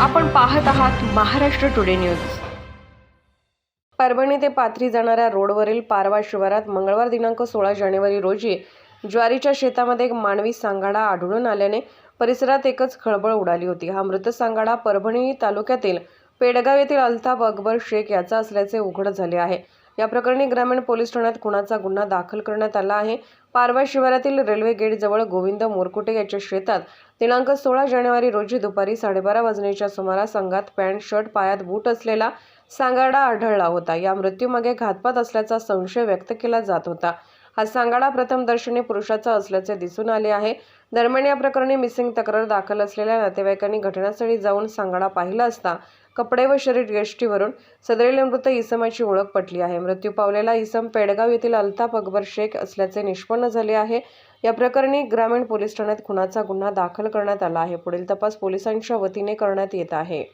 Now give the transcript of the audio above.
आपण पाहत आहात महाराष्ट्र टुडे न्यूज परभणी ते पाथरी जाणाऱ्या रोडवरील पारवा शिवारात मंगळवार दिनांक सोळा जानेवारी रोजी ज्वारीच्या शेतामध्ये एक मानवी सांगाडा आढळून आल्याने परिसरात एकच खळबळ उडाली होती. हा मृत सांगाडा परभणी तालुक्यातील पेडगाव येथील अल्ताफ अकबर शेख याचा असल्याचे उघड झाले आहे. या प्रकरणी ग्रामीण पोलीस ठाण्यात खुनाचा गुन्हा दाखल करण्यात आला आहे. पारवा शिवारातील रेल्वे गेटजवळ गोविंद मोरकुटे याच्या शेतात दिनांक सोळा जानेवारी रोजी दुपारी साडेबारा वाजण्याच्या सुमारास अंगात पॅन्ट शर्ट पायात बूट असलेला सांगाडा आढळला होता. या मृत्यूमागे घातपात असल्याचा संशय व्यक्त केला जात होता. हा सांगाडा प्रथमदर्शनी पुरुषाचा असल्याचे दिसून आले आहे. दरम्यान या प्रकरणी मिसिंग तक्रार दाखल असलेल्या नातेवाईकांनी घटनास्थळी जाऊन सांगाडा पाहिला असता कपडे व शरीर यष्टीवरून सदरेले मृत इसमाची ओळख पटली आहे. मृत्यू पावलेला इसम पेडगाव येथील अल्ताफ अकबर शेख असल्याचे निष्पन्न झाले आहे. या प्रकरणी ग्रामीण पोलीस ठाण्यात खुनाचा गुन्हा दाखल करण्यात आला आहे. पुढील तपास पोलिसांच्या वतीने करण्यात येत आहे.